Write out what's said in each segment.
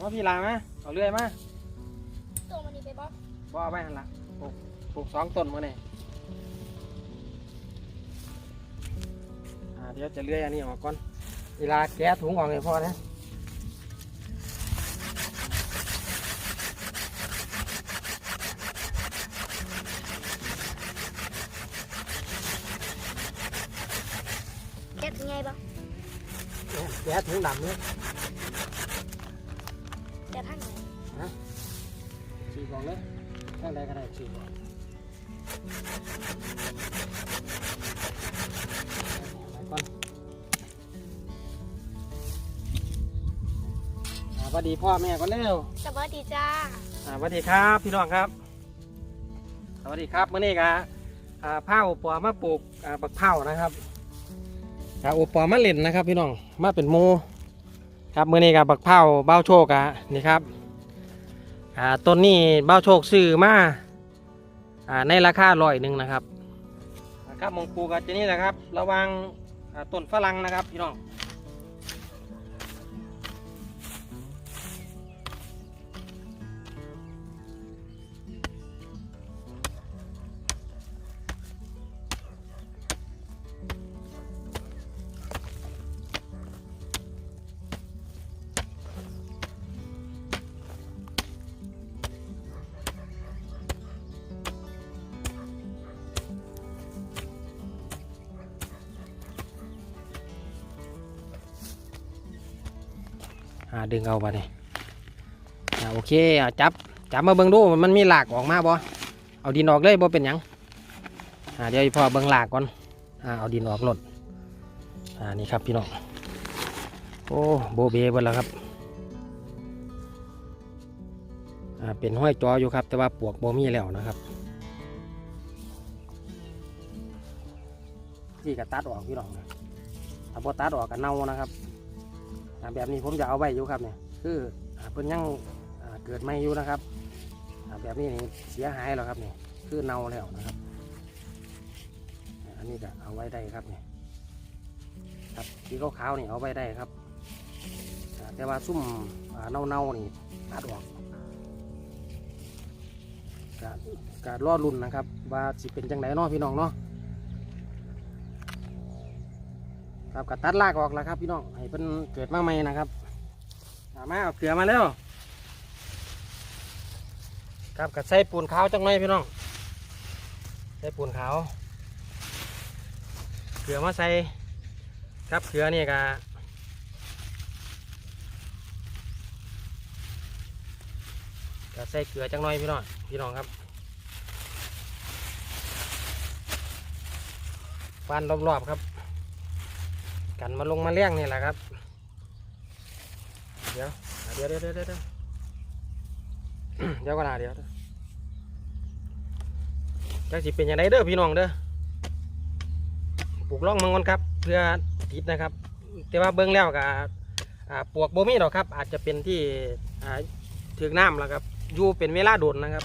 เอามาพี่ลามาเอาเลื่อยมาตัวมันนี่ไปบ่บ่เอาไปหันละปลูกปลูกสองต้นมาเนี่ยอ่าเดี๋ยวจะเลื่อยอันนี้ออกก่อน เวลาแกะถุงออกเลยพ่อนะเก็บยังไงบ่แกะถุงดำเนี่ย ฉีกออกเลยข้างใดก็ได้ฉีกออกไปก่อนอ่าสวัสดีพ่อแม่ก่อนเร็วสวัสดีจ้าอ่าสวัสดีครับพี่น้องครับ สวัสดีครับเมื่อนี้ก็อ่าผ้าอุปอมาปลูกอ่าบักเผานะครับอ่าอุปอมาเล่นนะครับ พี่น้องมาเป็นโมครับเมื่อนี้กับบักเผาเบ้าโชคอะนี่ครับ อ่าต้นนี้เบ้าโชคซื้อมาอ่าในราคาร้อยหนึ่งนะครับครับมงปูกับเจนี่นะครับ ระวังต้นฝรั่งนะครับพี่น้อง ดึงเอาไปนี่โอเคอ่าจับจับมาเบิ่งดูมันมีหลากออกมาบ่เอาดินออกเลยบ่เป็นหยังเดี๋ยวพอเบิ่งหลากก่อนอเอาดินออกหลดอ่านี่ครับพี่น้องโอ้โบเบเบิ่แล้วครับเป็นห้อยจออยู่ครับ แต่ว่าปวกโบมีแล้วนะครับที่กระตัดออกพี่น้องถ้าบ่ตัดออกก็เน่านะครับ แบบนี้ผมจะเอาไว้อยู่ครับเนี่ยคือเพิ่นยังเกิดไม่อยู่นะครับแบบนี้นี่เสียหายแล้วครับเนี่ยคือเน่าแล้วนะครับ อันนี้ก็เอาไว้ได้ครับเนี่ยครับที่ขาวๆนี่เอาไว้ได้ครับ แต่ว่าซุ่มอ่าเน่าๆนี่ตัดออกกะกะรอรุ่นนะครับ ว่าสิเป็นจังไดเนาะพี่น้องเนาะ ครับกะตัดรากออกแล้วครับพี่น้องให้เพิ่นเกิดมาใหม่นะครับเอามาเอาเกลือมาแล้วครับกะใส่ปูนขาวจังหน่อยพี่น้องใส่ปูนขาวเกลือมาใส่ครับเกลือนี่กะกะใส่เกลือจังหน่อยพี่น้องพี่น้องครับฟันรอบๆครับ กันมาลงมาเลี้ยงนี่แหละครับ เดี๋ยวเดี๋ยวเดี๋ยวเดี๋ยวเดี๋ยวเดี๋ยวเดี๋ยวก่อนนะเดี๋ยวจักสิเป็นยังไงเด้อพี่น้องเด้อปลูกล่องมังกรครับเพื่อติดนะครับ แต่ว่าเบิ้องแล้วก็อ่าปลวกโบมีดอกครับ อาจจะเป็นที่ถึงน้ำแล้วครับอยู่เป็นเวลาโดนนะครับ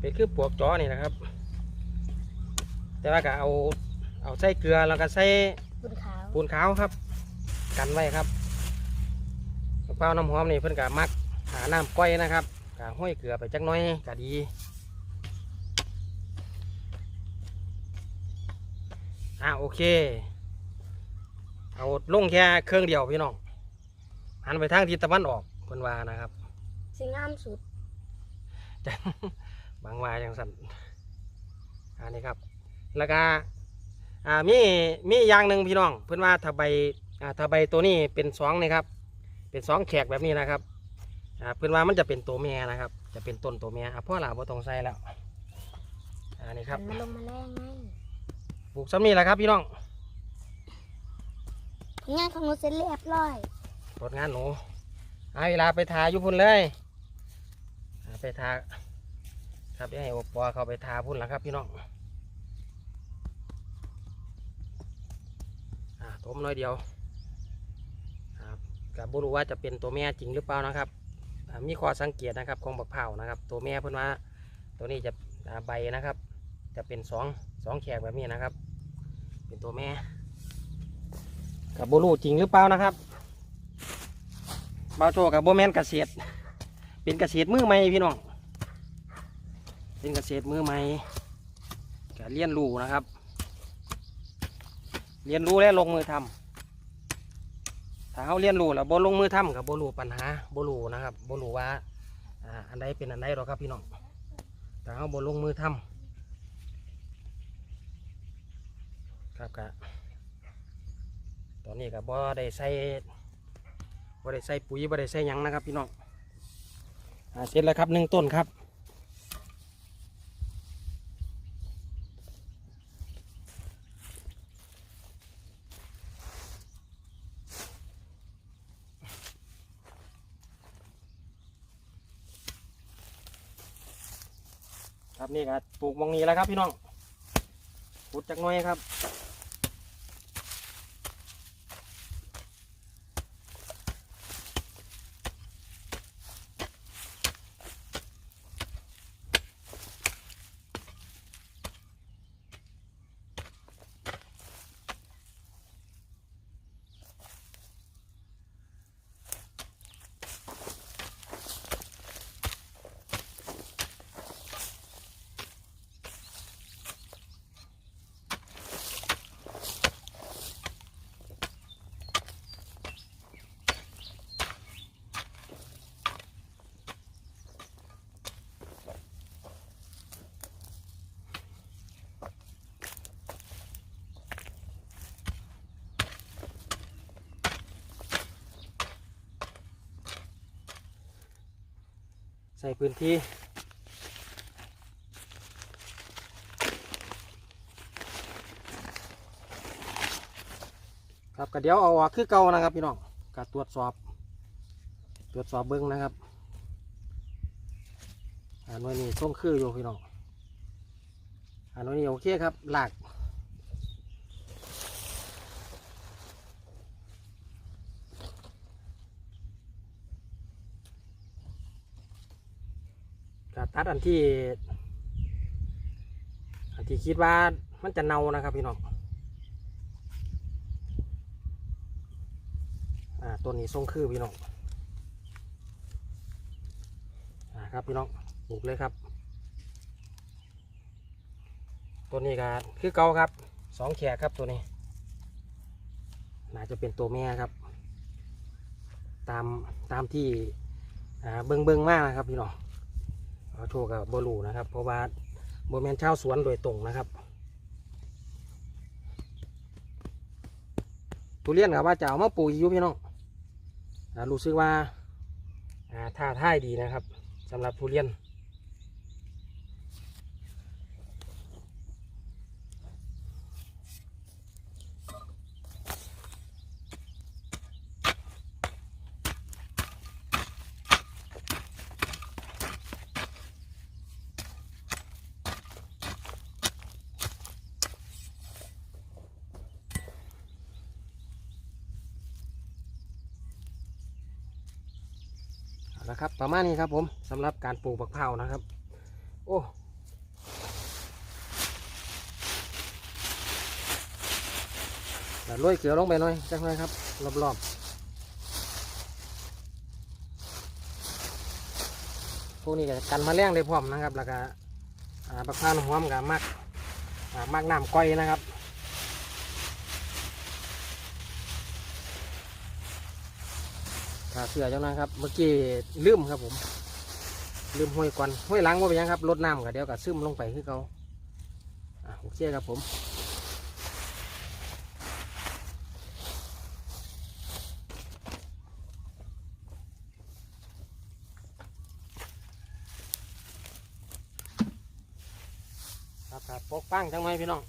เป็นคือปลวกจอนี่นะครับ แต่ว่าก็เอา เอาใส่เกลือแล้วก็ใส่บุญขาวปูนขาวครับ กันไว้ครับมะพร้าวน้ำหอมนี่เพิ่นกะมักหาน้ำก้อยนะครับกะห้อยเกลือไปจักหน้อยกะดีอ่าโอเค เอาลงแค่เครื่องเดียวพี่น้องหันไปทางทิศตะวันออกเพิ่นว่านะครับสิงามสุดจังบางว่าจังสันอันนี้ครับ แล้วก็ อ่ามีมีอย่างหนึ่งพี่น้อง เพื่อนว่าถ้าใบอ่าถ้าใบตัวนี้เป็นสองนี่ครับ เป็นสองแขกแบบนี้นะครับอ่าเพื่อนว่ามันจะเป็นตัวแม่นะครับ จะเป็นต้นตัวแม่อะพ่อหลาบ่ต้องใส่แล้วอันนี้ครับมันลงมาแรงไงปลูกซ้ำนี่แหละครับพี่น้องผลงานของหนูเสร็จเรียบร้อยผลงานหนูเอาเวลาไปทาอยู่พุ่นเลยอ่าไปทาครับเดี๋ยวให้โอปอเขาไปทาพุ่นแล้วครับพี่น้อง อ่าถมน้อยเดียวครับกับบุรู้ว่าจะเป็นตัวแม่จริงหรือเปล่านะครับ มีข้อสังเกตนะครับของบักเผานะครับ ตัวแม่เพิ่นว่าตัวนี้จะใบนะครับ จะเป็นสองสองแฉกแบบนี้นะครับ เป็นตัวแม่กับบุรู้จริงหรือเปล่านะครับบาวโจกับโบแมนเกษตร เป็นเกษตรมือใหม่พี่น้องเป็นเกษตรมือใหม่ก็เรียนรูนะครับ เรียนรู้และลงมือทำถ้าเขาเรียนรู้แล้วบ่ลงมือทำกับบ่รู้ปัญหาบ่รู้นะครับบ่รู้ว่าอันใดเป็นอันใดหรอกครับพี่น้องถ้าเขาบ่ลงมือทำครับก็ตอนนี้ก็บ่ได้ใส่บ่ได้ใส่ปุ๋ยบ่ได้ใส่ยังนะครับพี่น้องอเสร็จแล้วครับหนึ่งต้นครับ ครับนี่ครับปลูกมองนี้แล้วครับพี่น้องขุดจากน้อยครับ ใส่พื้นที่ครับก็เดี๋ยวเอาออกคือเก่านะครับพี่น้องก็ตรวจสอบ ตรวจสอบเบิ้องนะครับอันนี้ส่งคืออยู่พี่น้องอันนี้โอเคครับหลาก ตัดอันที่ อันที่คิดว่ามันจะเน่านะครับพี่น้องอ่าต้นนี้ทรงคือพี่น้องอ่าครับพี่น้องปลูกเลยครับ ตัวนี้ก็คือเก่าครับสองแขกครับตัวนี้ น่าจะเป็นตัวแม่ครับ ตามตามที่เบิงเบิงมากนะครับพี่น้อง อโชคกับบรูนะครับ เพราะว่าโบแมนชาวสวนโดยตรงนะครับ ทุเรียนกับว่าจะเอามาปลูกอยู่พี่น้องรู้สึกว่าอ่าท่าท่ายดีนะครับสำหรับทุเรียนะครับ ประมาณนี้ครับผมสำหรับการปลูกบักเผานะครับ โอ้แต่โรยเกลือลงไปหน่อยจังเลยครับ รอบๆพวกนี้กันมาแรงได้พร้อมนะครับ แล้วก็อ่าบักพร้าน้ำหอมกับมักอ่ามักน้ำก้อยนะครับ ขาเสือเจ้านะครับ เมื่อกี้ลืมครับผม ลืมห้วยก่อนห้วยล้างว่าไปนหยังครับลดน้ำกับเดี๋ยวกับซึมลงไปคือเขาอะโอเคครับผมครับครับปกป้งจังไหมพี่น้อง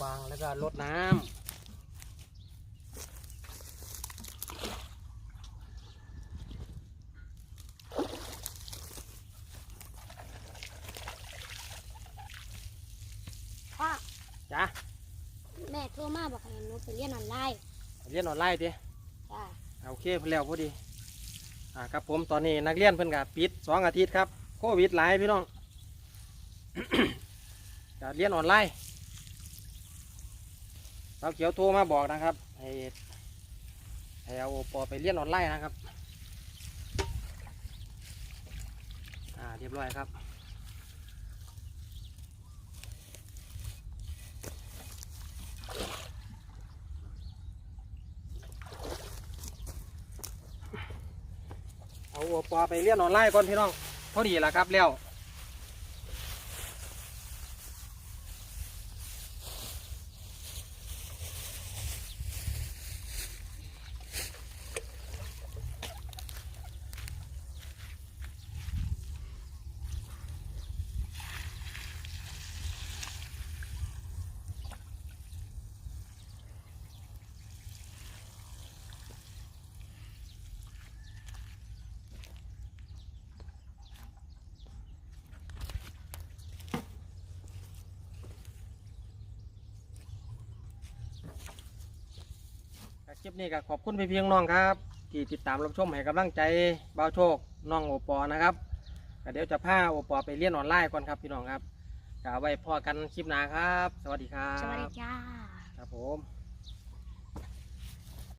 ฟางแล้วก็รดน้ำจ้าแม่โทรมาบอกให้หนูไปเรียนออนไลน์เรียนออนไลน์ดิจ้าโอเคเพิ่นแล้วพอดีอ่าครับผมตอนนี้นักเรียนเพิ่นกับปิดสองอาทิตย์ครับโควิดหลายพี่น้อง จะเรียนออนไลน์ สาวเขียวโทรมาบอกนะครับให้ให้เอาโอปอไปเรียนออนไลน์นะครับ อ่าเรียบร้อยครับเอาโอปอไปเรียนออนไลน์ก่อนพี่น้องพอดีละครับแล้ว ครับคลิปนี้ก็ขอบคุณพี่เพียงน้องครับ ที่ติดตามรับชมให้กำลังใจบ่าวโชคน้องโอปอนะครับก็เดี๋ยวจะพาโอปอไปเรียนออนไลน์ก่อนครับพี่น้องครับก็เอาไว้พอกันคลิปหน้าครับ สวัสดีครับสวัสดีจ้า ครับผม